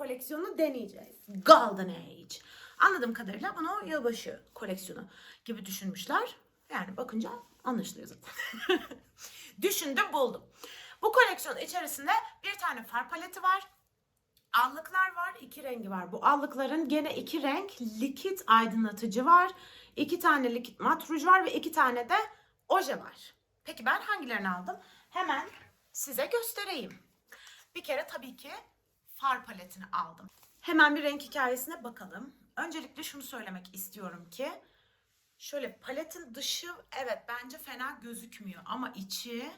koleksiyonunu deneyeceğiz. Golden Age. Anladığım kadarıyla bunu yılbaşı koleksiyonu gibi düşünmüşler. Yani bakınca anlaşılıyor zaten. Düşündüm buldum. Bu koleksiyon içerisinde bir tane far paleti var. Allıklar var, iki rengi var. Bu allıkların gene iki renk likit aydınlatıcı var. iki tane likit mat ruj var ve iki tane de oje var. Peki ben hangilerini aldım? Hemen size göstereyim. Bir kere tabii ki far paletini aldım. Hemen bir renk hikayesine bakalım. Öncelikle şunu söylemek istiyorum ki şöyle paletin dışı evet bence fena gözükmüyor ama içi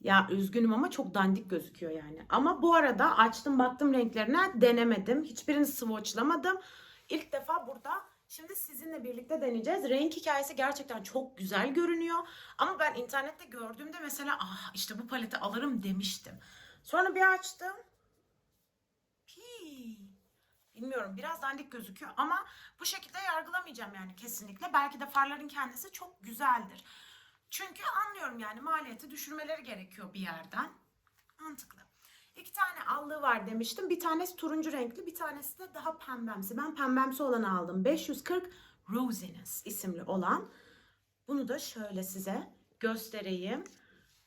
ya üzgünüm ama çok dandik gözüküyor yani. Ama bu arada açtım baktım renklerine denemedim. Hiçbirini swatchlamadım. İlk defa burada şimdi sizinle birlikte deneyeceğiz. Renk hikayesi gerçekten çok güzel görünüyor. Ama ben internette gördüğümde mesela ah işte bu paleti alırım demiştim. Sonra bir açtım. Pii. Bilmiyorum biraz dandik gözüküyor ama bu şekilde yargılamayacağım yani kesinlikle. Belki de farların kendisi çok güzeldir. Çünkü anlıyorum yani maliyeti düşürmeleri gerekiyor bir yerden. Mantıklı. İki tane allığı var demiştim. Bir tanesi turuncu renkli, bir tanesi de daha pembemsi. Ben pembemsi olanı aldım. 540 Rosiness isimli olan. Bunu da şöyle size göstereyim.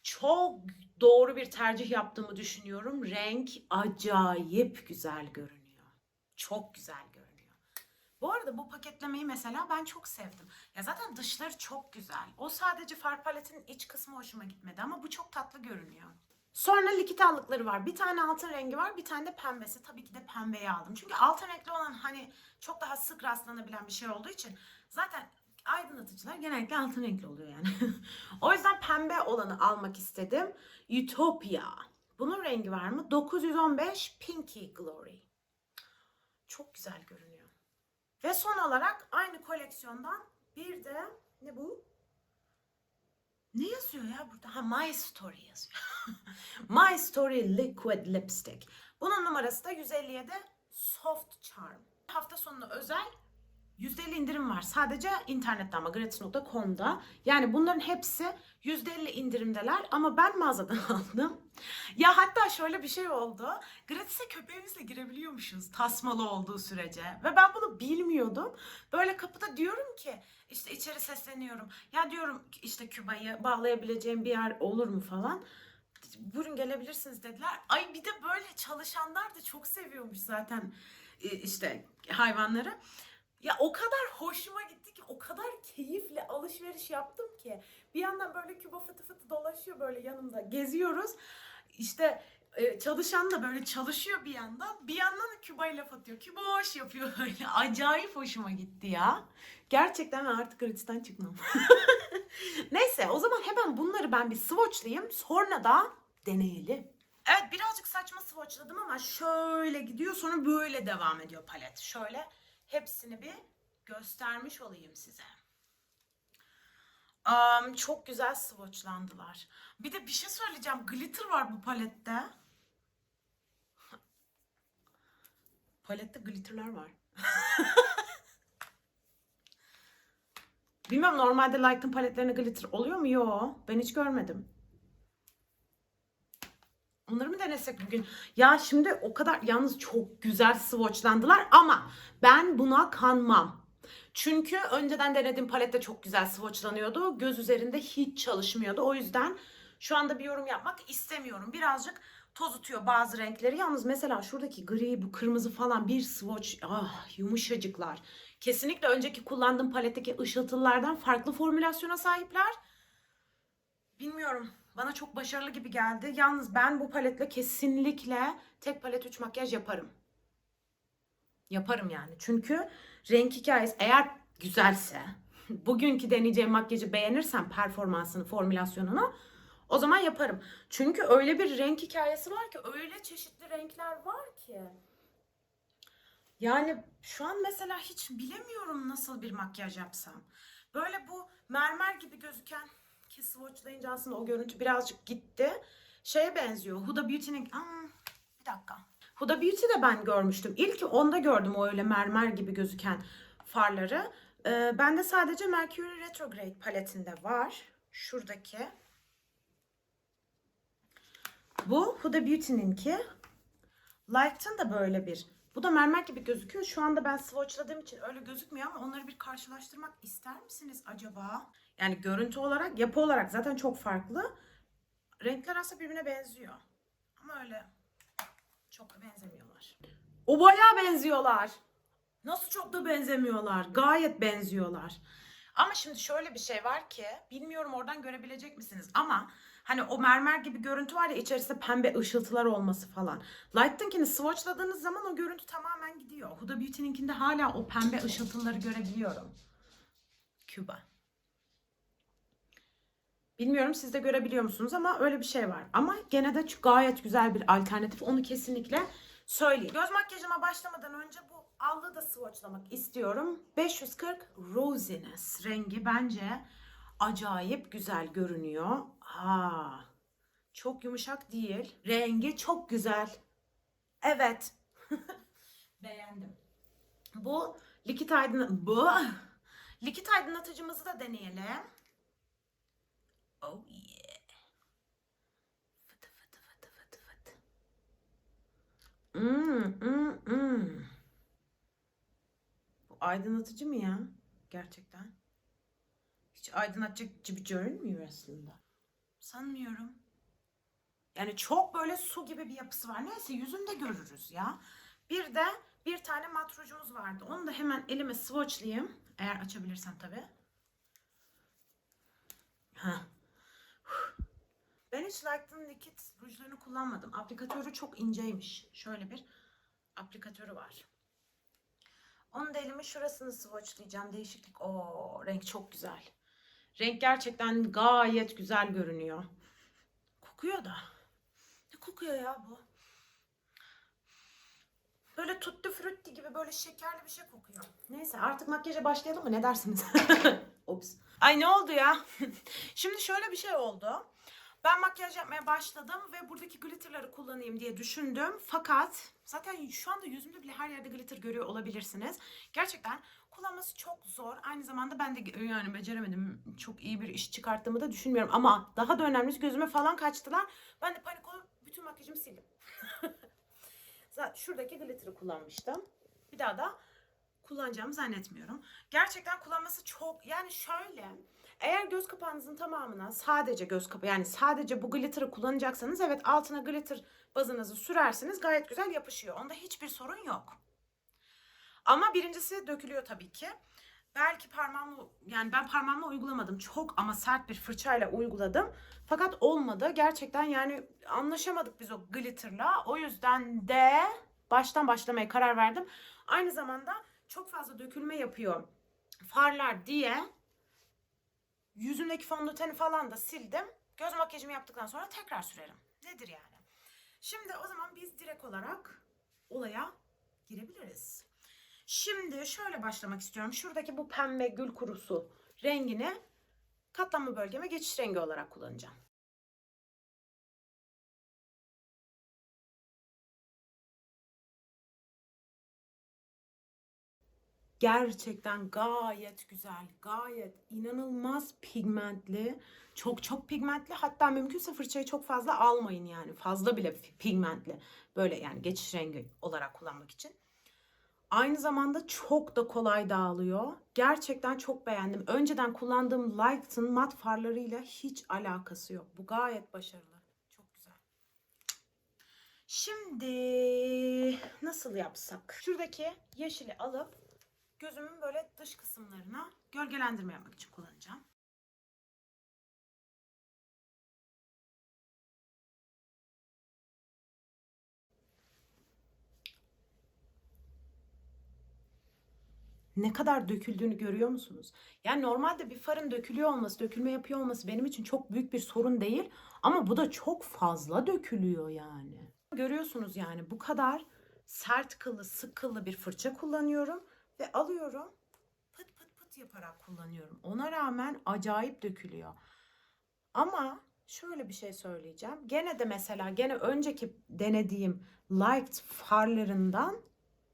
Çok doğru bir tercih yaptığımı düşünüyorum. Renk acayip güzel görünüyor. Çok güzel görünüyor. Bu arada bu paketlemeyi mesela ben çok sevdim. Ya zaten dışları çok güzel. O sadece far paletinin iç kısmı hoşuma gitmedi ama bu çok tatlı görünüyor. Sonra likit allıkları var. Bir tane altın rengi var, bir tane de pembesi. Tabii ki de pembeyi aldım. Çünkü altın renkli olan hani çok daha sık rastlanabilen bir şey olduğu için zaten aydınlatıcılar genellikle altın renkli oluyor yani. o yüzden pembe olanı almak istedim. Utopia. Bunun rengi var mı? 915 Pinky Glory. Çok güzel görünüyor. Ve son olarak aynı koleksiyondan bir de ne bu? Ne yazıyor ya burada? Ha My Story yazıyor. My Story Liquid Lipstick. Bunun numarası da 157 Soft Charm. Hafta sonuna özel %50 indirim var. Sadece internette ama gratis.com'da. Yani bunların hepsi %50 indirimdeler ama ben mağazadan aldım. Ya hatta şöyle bir şey oldu. Gratis'e köpeğimizle girebiliyormuşuz tasmalı olduğu sürece. Ve ben bunu bilmiyordum. Böyle kapıda diyorum ki işte içeri sesleniyorum. Ya diyorum işte Küba'yı bağlayabileceğim bir yer olur mu falan. Buyurun gelebilirsiniz dediler. Ay bir de böyle çalışanlar da çok seviyormuş zaten e, işte hayvanları. Ya o kadar hoşuma gitti ki o kadar keyifle alışveriş yaptım ki. Bir yandan böyle Küba fıtı fıtı dolaşıyor böyle yanımda geziyoruz. İşte e, çalışan da böyle çalışıyor bir yandan. Bir yandan da Küba'ya laf atıyor. Küba hoş yapıyor böyle. Acayip hoşuma gitti ya. Gerçekten artık gratis'ten çıkmam. Neyse o zaman hemen bunları ben bir swatchlayayım. Sonra da deneyelim. Evet birazcık saçma swatchladım ama şöyle gidiyor sonra böyle devam ediyor palet. Şöyle hepsini bir göstermiş olayım size. Am, çok güzel swatchlandılar. Bir de bir şey söyleyeceğim. Glitter var bu palette. Palette glitterlar var. Bilmiyorum normalde Light'ın paletlerine glitter oluyor mu? Yo. Ben hiç görmedim. Onları mı denesek bugün? Ya şimdi o kadar yalnız çok güzel swatchlandılar ama ben buna kanmam. Çünkü önceden denediğim palette çok güzel swatchlanıyordu. Göz üzerinde hiç çalışmıyordu. O yüzden şu anda bir yorum yapmak istemiyorum. Birazcık tozutuyor bazı renkleri. Yalnız mesela şuradaki gri, bu kırmızı falan bir swatch. Ah yumuşacıklar. Kesinlikle önceki kullandığım paletteki ışıltılardan farklı formülasyona sahipler. Bilmiyorum. Bana çok başarılı gibi geldi. Yalnız ben bu paletle kesinlikle tek palet 3 makyaj yaparım. Yaparım yani. Çünkü renk hikayesi eğer güzelse, bugünkü deneyeceğim makyajı beğenirsem performansını, formülasyonunu o zaman yaparım. Çünkü öyle bir renk hikayesi var ki, öyle çeşitli renkler var ki. Yani şu an mesela hiç bilemiyorum nasıl bir makyaj yapsam. Böyle bu mermer gibi gözüken ki swatchlayınca aslında o görüntü birazcık gitti. Şeye benziyor. Huda Beauty'nin... Bir dakika. Huda Beauty de ben görmüştüm. İlk onda gördüm o öyle mermer gibi gözüken farları. Ee, bende sadece Mercury Retrograde paletinde var. Şuradaki. Bu Huda Beauty'ninki. Light'ın da böyle bir. Bu da mermer gibi gözüküyor. Şu anda ben swatchladığım için öyle gözükmüyor ama onları bir karşılaştırmak ister misiniz acaba? Yani görüntü olarak, yapı olarak zaten çok farklı. Renkler aslında birbirine benziyor. Ama öyle çok da benzemiyorlar. O bayağı benziyorlar. Nasıl çok da benzemiyorlar? Gayet benziyorlar. Ama şimdi şöyle bir şey var ki bilmiyorum oradan görebilecek misiniz ama hani o mermer gibi görüntü var ya içerisinde pembe ışıltılar olması falan. Light'ınkini swatchladığınız zaman o görüntü tamamen gidiyor. Huda Beauty'ninkinde hala o pembe ışıltıları görebiliyorum. Cuba. Bilmiyorum siz de görebiliyor musunuz ama öyle bir şey var. Ama gene de gayet güzel bir alternatif. Onu kesinlikle söyleyeyim. Göz makyajıma başlamadan önce bu allığı da swatchlamak istiyorum. 540 Rosiness rengi bence acayip güzel görünüyor. Ha, çok yumuşak değil. Rengi çok güzel. Evet. Beğendim. Bu likit aydınlat bu likit aydınlatıcımızı da deneyelim. Oh yeah. Fıtı fıtı fıtı fıtı fıtı. Hmm, hmm, hmm. Bu aydınlatıcı mı ya? Gerçekten. Hiç aydınlatacak gibi görünmüyor aslında. Sanmıyorum. Yani çok böyle su gibi bir yapısı var. Neyse yüzünde görürüz ya. Bir de bir tane mat vardı. Onu da hemen elime swatchlayayım. Eğer açabilirsem tabii. Ben hiç Light'ın likit rujlarını kullanmadım. Aplikatörü çok inceymiş. Şöyle bir aplikatörü var. Onu da elimin şurasını swatchlayacağım. Değişiklik. O renk çok güzel. Renk gerçekten gayet güzel görünüyor. Kokuyor da. Ne kokuyor ya bu? Böyle tutti frutti gibi böyle şekerli bir şey kokuyor. Neyse artık makyaja başlayalım mı? Ne dersiniz? Ops. Ay ne oldu ya? Şimdi şöyle bir şey oldu. Ben makyaj yapmaya başladım ve buradaki glitterları kullanayım diye düşündüm. Fakat zaten şu anda yüzümde bile her yerde glitter görüyor olabilirsiniz. Gerçekten kullanması çok zor. Aynı zamanda ben de yani beceremedim. Çok iyi bir iş çıkarttığımı da düşünmüyorum. Ama daha da önemlisi gözüme falan kaçtılar. Ben de panik olup bütün makyajımı sildim. Zaten şuradaki glitter'ı kullanmıştım. Bir daha da kullanacağımı zannetmiyorum. Gerçekten kullanması çok yani şöyle eğer göz kapağınızın tamamına sadece göz kapağı yani sadece bu glitter'ı kullanacaksanız evet altına glitter bazınızı sürersiniz gayet güzel yapışıyor. Onda hiçbir sorun yok. Ama birincisi dökülüyor tabii ki. Belki parmağımla yani ben parmağımla uygulamadım. Çok ama sert bir fırçayla uyguladım. Fakat olmadı. Gerçekten yani anlaşamadık biz o glitterla. O yüzden de baştan başlamaya karar verdim. Aynı zamanda çok fazla dökülme yapıyor farlar diye yüzümdeki fondöteni falan da sildim. Göz makyajımı yaptıktan sonra tekrar sürerim. Nedir yani? Şimdi o zaman biz direkt olarak olaya girebiliriz. Şimdi şöyle başlamak istiyorum. Şuradaki bu pembe gül kurusu rengini katlanma bölgeme geçiş rengi olarak kullanacağım. Gerçekten gayet güzel, gayet inanılmaz pigmentli. Çok çok pigmentli. Hatta mümkünse fırçayı çok fazla almayın yani. Fazla bile pigmentli. Böyle yani geçiş rengi olarak kullanmak için. Aynı zamanda çok da kolay dağılıyor. Gerçekten çok beğendim. Önceden kullandığım Light'ın mat farlarıyla hiç alakası yok. Bu gayet başarılı. Çok güzel. Şimdi nasıl yapsak? Şuradaki yeşili alıp gözümün böyle dış kısımlarına gölgelendirme yapmak için kullanacağım. Ne kadar döküldüğünü görüyor musunuz? Yani normalde bir farın dökülüyor olması, dökülme yapıyor olması benim için çok büyük bir sorun değil. Ama bu da çok fazla dökülüyor yani. Görüyorsunuz yani bu kadar sert kıllı, sık kıllı bir fırça kullanıyorum. Ve alıyorum pıt pıt pıt yaparak kullanıyorum. Ona rağmen acayip dökülüyor. Ama şöyle bir şey söyleyeceğim. Gene de mesela gene önceki denediğim Light farlarından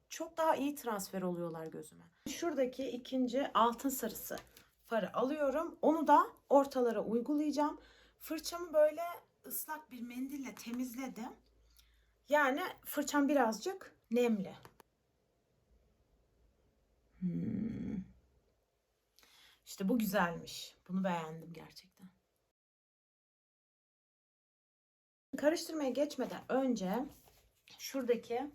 çok daha iyi transfer oluyorlar gözüme. Şuradaki ikinci altın sarısı farı alıyorum. Onu da ortalara uygulayacağım. Fırçamı böyle ıslak bir mendille temizledim. Yani fırçam birazcık nemli. Hmm. İşte bu güzelmiş. Bunu beğendim gerçekten. Karıştırmaya geçmeden önce şuradaki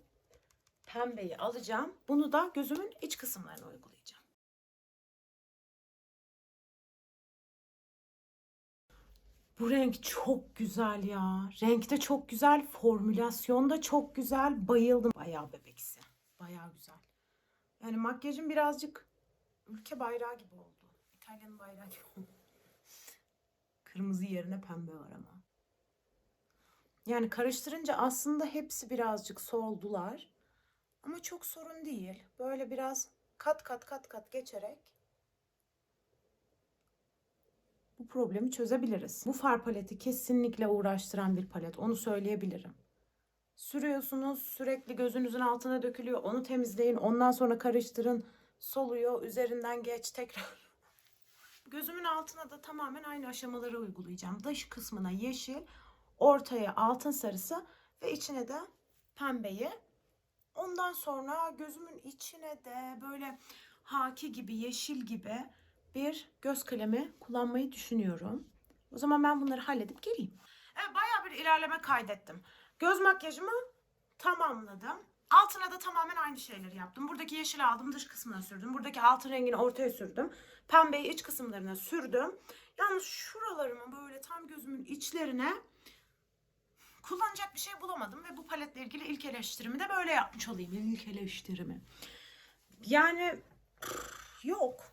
pembeyi alacağım. Bunu da gözümün iç kısımlarına uygulayacağım. Bu renk çok güzel ya. Renk de çok güzel, formülasyon da çok güzel. Bayıldım. Bayağı bebeksi. Bayağı güzel. Yani makyajım birazcık ülke bayrağı gibi oldu. İtalya'nın bayrağı gibi. Kırmızı yerine pembe var ama. Yani karıştırınca aslında hepsi birazcık soldular. Ama çok sorun değil. Böyle biraz kat kat kat kat geçerek bu problemi çözebiliriz. Bu far paleti kesinlikle uğraştıran bir palet. Onu söyleyebilirim. Sürüyorsunuz sürekli gözünüzün altına dökülüyor. Onu temizleyin. Ondan sonra karıştırın. Soluyor. Üzerinden geç tekrar. Gözümün altına da tamamen aynı aşamaları uygulayacağım. Dış kısmına yeşil, ortaya altın sarısı ve içine de pembeyi. Ondan sonra gözümün içine de böyle haki gibi, yeşil gibi bir göz kalemi kullanmayı düşünüyorum. O zaman ben bunları halledip geleyim. Evet bayağı bir ilerleme kaydettim. Göz makyajımı tamamladım. Altına da tamamen aynı şeyleri yaptım. Buradaki yeşil aldım dış kısmına sürdüm. Buradaki altın rengini ortaya sürdüm. Pembeyi iç kısımlarına sürdüm. Yalnız şuralarımı böyle tam gözümün içlerine kullanacak bir şey bulamadım. Ve bu paletle ilgili ilk eleştirimi de böyle yapmış olayım. İlk eleştirimi. Yani yok.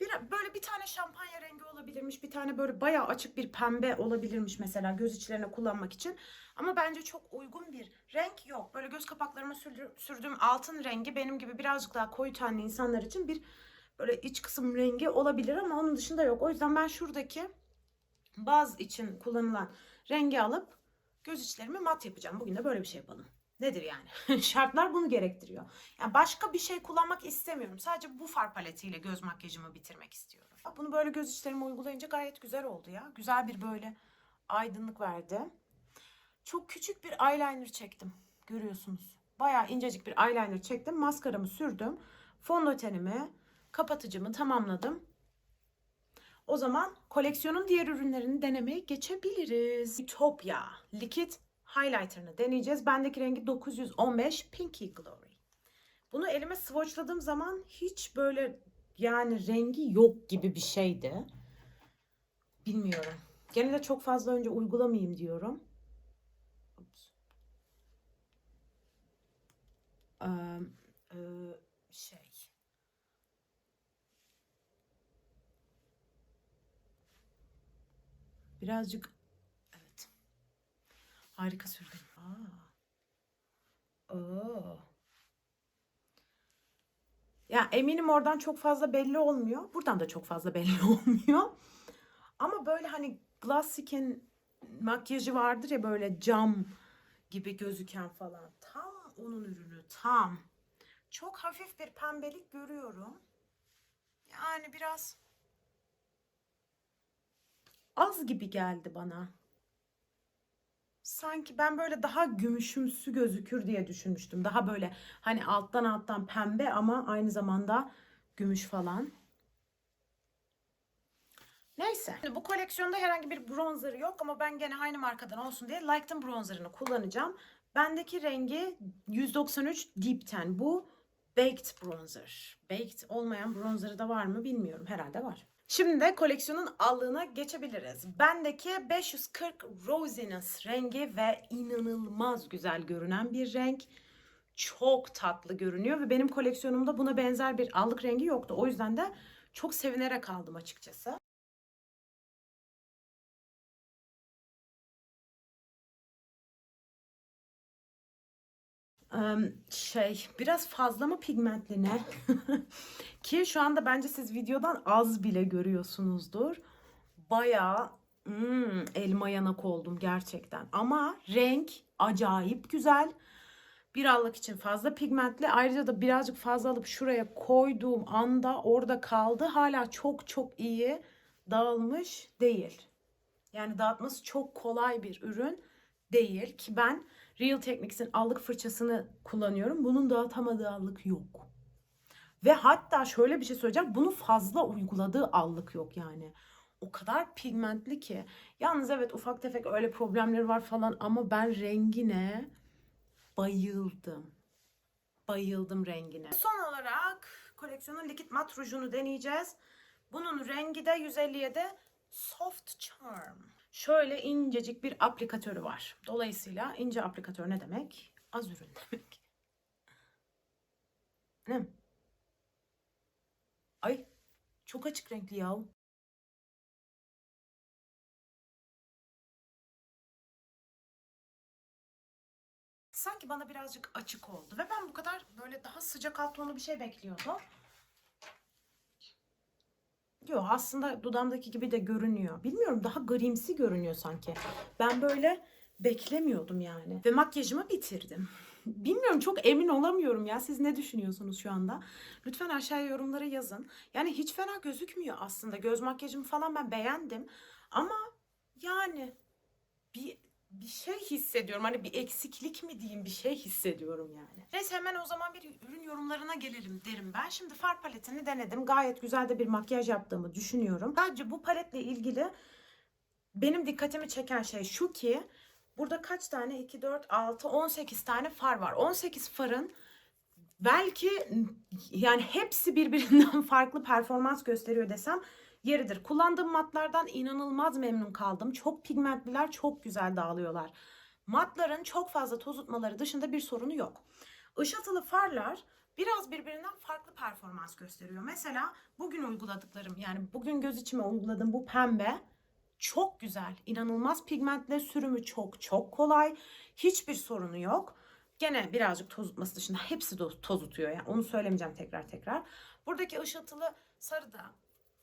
Bir, böyle bir tane şampanya rengi olabilirmiş. Bir tane böyle bayağı açık bir pembe olabilirmiş mesela göz içlerine kullanmak için. Ama bence çok uygun bir renk yok. Böyle göz kapaklarıma sürdüğüm, altın rengi benim gibi birazcık daha koyu tenli insanlar için bir böyle iç kısım rengi olabilir ama onun dışında yok. O yüzden ben şuradaki baz için kullanılan rengi alıp göz içlerimi mat yapacağım. Bugün de böyle bir şey yapalım. Nedir yani? Şartlar bunu gerektiriyor. Yani başka bir şey kullanmak istemiyorum. Sadece bu far paletiyle göz makyajımı bitirmek istiyorum. Bunu böyle göz içlerime uygulayınca gayet güzel oldu ya. Güzel bir böyle aydınlık verdi. Çok küçük bir eyeliner çektim. Görüyorsunuz. Bayağı incecik bir eyeliner çektim. Maskaramı sürdüm. Fondötenimi, kapatıcımı tamamladım. O zaman koleksiyonun diğer ürünlerini denemeye geçebiliriz. Utopia likit highlighter'ını deneyeceğiz. Bendeki rengi 915 Pinky Glory. Bunu elime swatchladığım zaman hiç böyle yani rengi yok gibi bir şeydi. Bilmiyorum. Gene de çok fazla önce uygulamayayım diyorum. Ee, şey. Birazcık evet. Harika sürdüm. Aa. Oo. Ya eminim oradan çok fazla belli olmuyor. Buradan da çok fazla belli olmuyor. Ama böyle hani glass skin makyajı vardır ya böyle cam gibi gözüken falan. Tam onun ürünü tam. Çok hafif bir pembelik görüyorum. Yani biraz az gibi geldi bana. Sanki ben böyle daha gümüşümsü gözükür diye düşünmüştüm. Daha böyle hani alttan alttan pembe ama aynı zamanda gümüş falan. Neyse. Şimdi bu koleksiyonda herhangi bir bronzer yok ama ben gene aynı markadan olsun diye Lighten bronzerını kullanacağım. Bendeki rengi 193 Deep Ten. Bu Baked bronzer. Baked olmayan bronzerı da var mı bilmiyorum. Herhalde var. Şimdi de koleksiyonun allığına geçebiliriz. Bendeki 540 Rosiness rengi ve inanılmaz güzel görünen bir renk. Çok tatlı görünüyor ve benim koleksiyonumda buna benzer bir allık rengi yoktu. O yüzden de çok sevinerek aldım açıkçası. Şey biraz fazla mı pigmentli ne? Ki şu anda bence siz videodan az bile görüyorsunuzdur. Bayağı hmm, elma yanak oldum gerçekten. Ama renk acayip güzel. Bir allık için fazla pigmentli. Ayrıca da birazcık fazla alıp şuraya koyduğum anda orada kaldı. Hala çok çok iyi dağılmış değil. Yani dağıtması çok kolay bir ürün değil ki ben Real Techniques'in allık fırçasını kullanıyorum. Bunun dağıtamadığı allık yok. Ve hatta şöyle bir şey söyleyeceğim. Bunu fazla uyguladığı allık yok yani. O kadar pigmentli ki. Yalnız evet ufak tefek öyle problemleri var falan ama ben rengine bayıldım. Bayıldım rengine. Son olarak koleksiyonun likit mat rujunu deneyeceğiz. Bunun rengi de 157 Soft Charm. Şöyle incecik bir aplikatörü var. Dolayısıyla ince aplikatör ne demek? Az ürün demek. Ne? Ay çok açık renkli ya. Sanki bana birazcık açık oldu ve ben bu kadar böyle daha sıcak alt tonlu bir şey bekliyordum. Yok aslında dudağımdaki gibi de görünüyor. Bilmiyorum daha grimsi görünüyor sanki. Ben böyle beklemiyordum yani. Ve makyajımı bitirdim. Bilmiyorum çok emin olamıyorum ya. Siz ne düşünüyorsunuz şu anda? Lütfen aşağıya yorumlara yazın. Yani hiç fena gözükmüyor aslında. Göz makyajımı falan ben beğendim. Ama yani bir bir şey hissediyorum. Hani bir eksiklik mi diyeyim bir şey hissediyorum yani. Neyse hemen o zaman bir ürün yorumlarına gelelim derim ben. Şimdi far paletini denedim. Gayet güzel de bir makyaj yaptığımı düşünüyorum. Sadece bu paletle ilgili benim dikkatimi çeken şey şu ki burada kaç tane 2 4 6 18 tane far var. 18 farın belki yani hepsi birbirinden farklı performans gösteriyor desem yeridir. Kullandığım matlardan inanılmaz memnun kaldım. Çok pigmentliler, çok güzel dağılıyorlar. Matların çok fazla tozutmaları dışında bir sorunu yok. Işıltılı farlar biraz birbirinden farklı performans gösteriyor. Mesela bugün uyguladıklarım yani bugün göz içime uyguladığım bu pembe çok güzel. İnanılmaz pigmentli sürümü çok çok kolay. Hiçbir sorunu yok. Gene birazcık tozutması dışında hepsi de tozutuyor. Yani onu söylemeyeceğim tekrar tekrar. Buradaki ışıltılı sarı da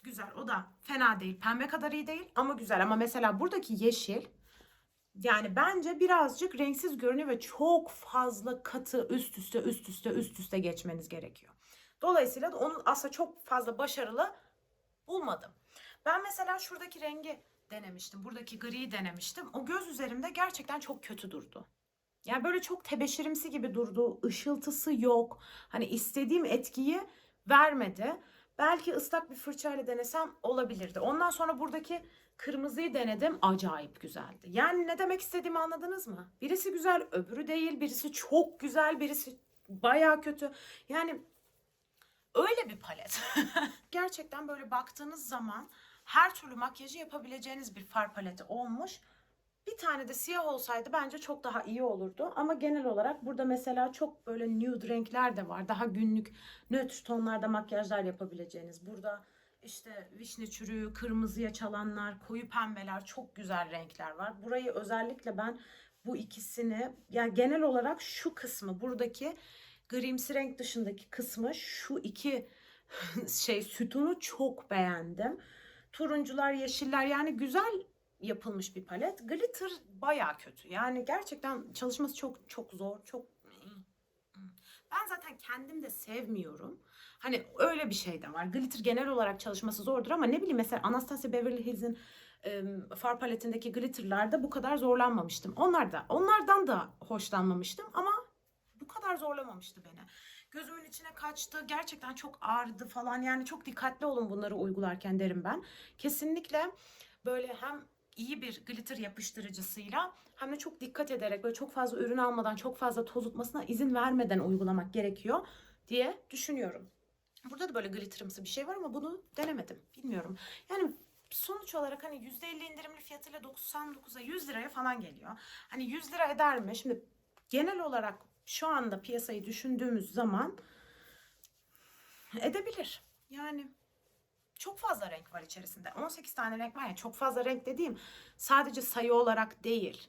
güzel. O da fena değil. Pembe kadar iyi değil ama güzel. Ama mesela buradaki yeşil yani bence birazcık renksiz görünüyor ve çok fazla katı üst üste üst üste üst üste geçmeniz gerekiyor. Dolayısıyla da onu aslında çok fazla başarılı bulmadım. Ben mesela şuradaki rengi denemiştim. Buradaki griyi denemiştim. O göz üzerimde gerçekten çok kötü durdu. Yani böyle çok tebeşirimsi gibi durdu. Işıltısı yok. Hani istediğim etkiyi vermedi. Belki ıslak bir fırçayla denesem olabilirdi. Ondan sonra buradaki kırmızıyı denedim. Acayip güzeldi. Yani ne demek istediğimi anladınız mı? Birisi güzel, öbürü değil. Birisi çok güzel, birisi baya kötü. Yani öyle bir palet. Gerçekten böyle baktığınız zaman her türlü makyajı yapabileceğiniz bir far paleti olmuş. Bir tane de siyah olsaydı bence çok daha iyi olurdu. Ama genel olarak burada mesela çok böyle nude renkler de var. Daha günlük nötr tonlarda makyajlar yapabileceğiniz. Burada işte vişne çürüğü, kırmızıya çalanlar, koyu pembeler çok güzel renkler var. Burayı özellikle ben bu ikisini yani genel olarak şu kısmı buradaki grimsi renk dışındaki kısmı şu iki şey sütunu çok beğendim. Turuncular, yeşiller yani güzel yapılmış bir palet. Glitter baya kötü. Yani gerçekten çalışması çok çok zor. Çok ben zaten kendim de sevmiyorum. Hani öyle bir şey de var. Glitter genel olarak çalışması zordur ama ne bileyim mesela Anastasia Beverly Hills'in far paletindeki glitterlarda bu kadar zorlanmamıştım. Onlar da onlardan da hoşlanmamıştım ama bu kadar zorlamamıştı beni. Gözümün içine kaçtı. Gerçekten çok ağrıdı falan. Yani çok dikkatli olun bunları uygularken derim ben. Kesinlikle böyle hem iyi bir glitter yapıştırıcısıyla hem de çok dikkat ederek böyle çok fazla ürün almadan çok fazla tozutmasına izin vermeden uygulamak gerekiyor diye düşünüyorum. Burada da böyle glitterımsı bir şey var ama bunu denemedim. Bilmiyorum. Yani sonuç olarak hani %50 indirimli fiyatıyla 99'a 100 liraya falan geliyor. Hani 100 lira eder mi? Şimdi genel olarak şu anda piyasayı düşündüğümüz zaman edebilir. Yani çok fazla renk var içerisinde. 18 tane renk var ya çok fazla renk dediğim sadece sayı olarak değil.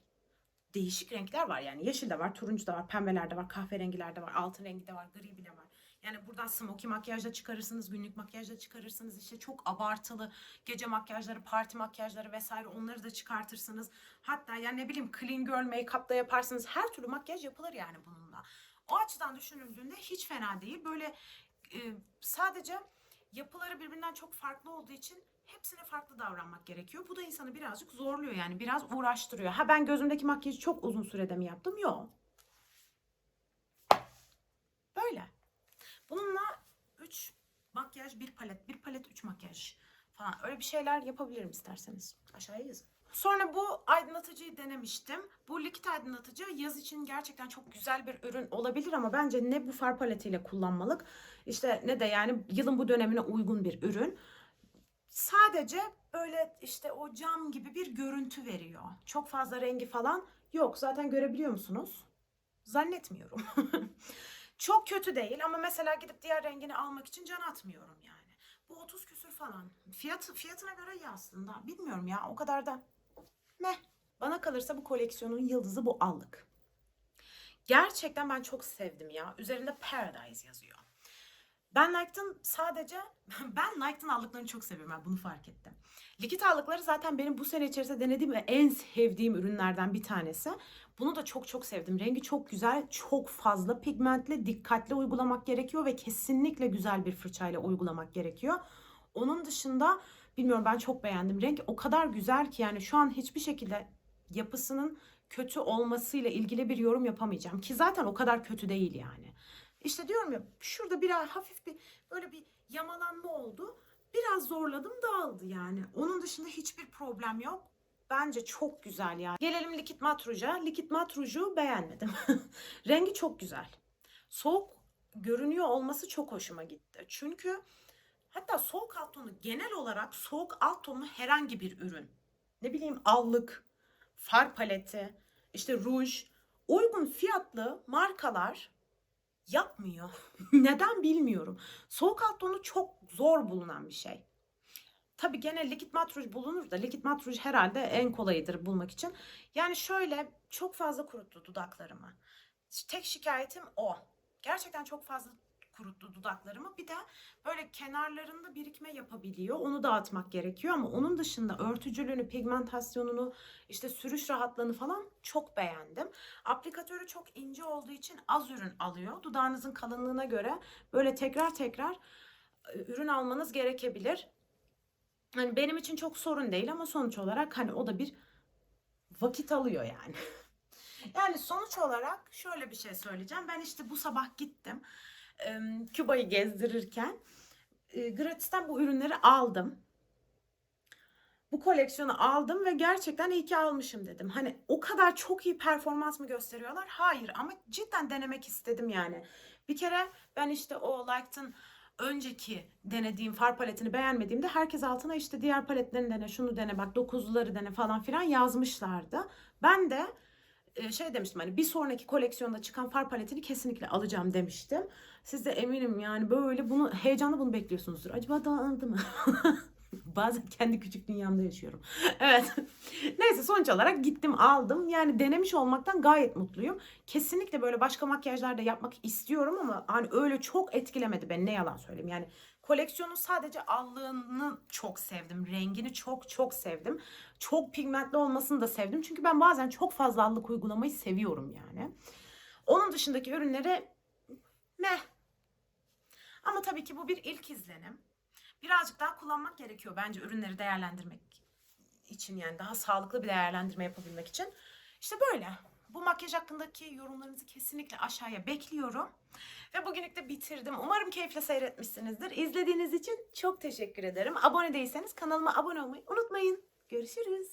Değişik renkler var yani yeşil de var, turuncu da var, pembeler de var, kahverengiler de var, altın rengi de var, gri bile var. Yani buradan smoky makyajla çıkarırsınız, günlük makyajla çıkarırsınız. işte çok abartılı gece makyajları, parti makyajları vesaire onları da çıkartırsınız. Hatta yani ne bileyim clean girl make-up da yaparsınız. Her türlü makyaj yapılır yani bununla. O açıdan düşünüldüğünde hiç fena değil. Böyle e, sadece yapıları birbirinden çok farklı olduğu için hepsine farklı davranmak gerekiyor. Bu da insanı birazcık zorluyor yani biraz uğraştırıyor. Ha ben gözümdeki makyajı çok uzun sürede mi yaptım? Yok. Böyle. Bununla 3 makyaj, bir palet, bir palet 3 makyaj falan öyle bir şeyler yapabilirim isterseniz. Aşağıya yazın. Sonra bu aydınlatıcıyı denemiştim. Bu likit aydınlatıcı yaz için gerçekten çok güzel bir ürün olabilir ama bence ne bu far paletiyle kullanmalık işte ne de yani yılın bu dönemine uygun bir ürün. Sadece böyle işte o cam gibi bir görüntü veriyor. Çok fazla rengi falan yok. Zaten görebiliyor musunuz? Zannetmiyorum. Çok kötü değil ama mesela gidip diğer rengini almak için can atmıyorum yani. Bu 30 küsür falan. Fiyat, fiyatına göre iyi aslında. Bilmiyorum ya o kadar da ne? Bana kalırsa bu koleksiyonun yıldızı bu allık. Gerçekten ben çok sevdim ya. Üzerinde Paradise yazıyor. Ben Nike'ın sadece ben Nike'ın aldıklarını çok seviyorum. Ben bunu fark ettim. Likit aldıkları zaten benim bu sene içerisinde denediğim ve en sevdiğim ürünlerden bir tanesi. Bunu da çok çok sevdim. Rengi çok güzel, çok fazla pigmentli, dikkatli uygulamak gerekiyor ve kesinlikle güzel bir fırçayla uygulamak gerekiyor. Onun dışında bilmiyorum ben çok beğendim. Renk o kadar güzel ki yani şu an hiçbir şekilde yapısının kötü olmasıyla ilgili bir yorum yapamayacağım. Ki zaten o kadar kötü değil yani. İşte diyorum ya şurada biraz hafif bir böyle bir yamalanma oldu. Biraz zorladım dağıldı yani. Onun dışında hiçbir problem yok. Bence çok güzel ya. Gelelim likit mat ruja. Likit mat ruju beğenmedim. Rengi çok güzel. Soğuk görünüyor olması çok hoşuma gitti. Çünkü hatta soğuk alt tonu genel olarak soğuk alt tonu herhangi bir ürün. Ne bileyim allık, far paleti, işte ruj, uygun fiyatlı markalar yapmıyor. Neden bilmiyorum. Soğuk alt tonu çok zor bulunan bir şey. Tabii gene likit mat ruj bulunur da likit mat ruj herhalde en kolayıdır bulmak için. Yani şöyle çok fazla kuruttu dudaklarımı. Tek şikayetim o. Gerçekten çok fazla kuruttu dudaklarımı. Bir de böyle kenarlarında birikme yapabiliyor. Onu dağıtmak gerekiyor ama onun dışında örtücülüğünü, pigmentasyonunu, işte sürüş rahatlığını falan çok beğendim. Aplikatörü çok ince olduğu için az ürün alıyor. Dudağınızın kalınlığına göre böyle tekrar tekrar e, ürün almanız gerekebilir. Hani benim için çok sorun değil ama sonuç olarak hani o da bir vakit alıyor yani. Yani sonuç olarak şöyle bir şey söyleyeceğim. Ben işte bu sabah gittim. Küba'yı gezdirirken e, gratisten bu ürünleri aldım. Bu koleksiyonu aldım ve gerçekten iyi ki almışım dedim. Hani o kadar çok iyi performans mı gösteriyorlar? Hayır ama cidden denemek istedim yani. Bir kere ben işte o Like'ın önceki denediğim far paletini beğenmediğimde herkes altına işte diğer paletlerini dene, şunu dene, bak dokuzluları dene falan filan yazmışlardı. Ben de şey demiştim hani bir sonraki koleksiyonda çıkan far paletini kesinlikle alacağım demiştim. Siz de eminim yani böyle bunu heyecanla bunu bekliyorsunuzdur. Acaba dağıldı mı? Bazen kendi küçük dünyamda yaşıyorum. evet. Neyse sonuç olarak gittim aldım. Yani denemiş olmaktan gayet mutluyum. Kesinlikle böyle başka makyajlar da yapmak istiyorum ama hani öyle çok etkilemedi beni ne yalan söyleyeyim. Yani koleksiyonun sadece allığını çok sevdim. Rengini çok çok sevdim. Çok pigmentli olmasını da sevdim. Çünkü ben bazen çok fazla allık uygulamayı seviyorum yani. Onun dışındaki ürünleri meh. Ama tabii ki bu bir ilk izlenim. Birazcık daha kullanmak gerekiyor bence ürünleri değerlendirmek için yani daha sağlıklı bir değerlendirme yapabilmek için. İşte böyle. Bu makyaj hakkındaki yorumlarınızı kesinlikle aşağıya bekliyorum. Ve bugünlük de bitirdim. Umarım keyifle seyretmişsinizdir. İzlediğiniz için çok teşekkür ederim. Abone değilseniz kanalıma abone olmayı unutmayın. Görüşürüz.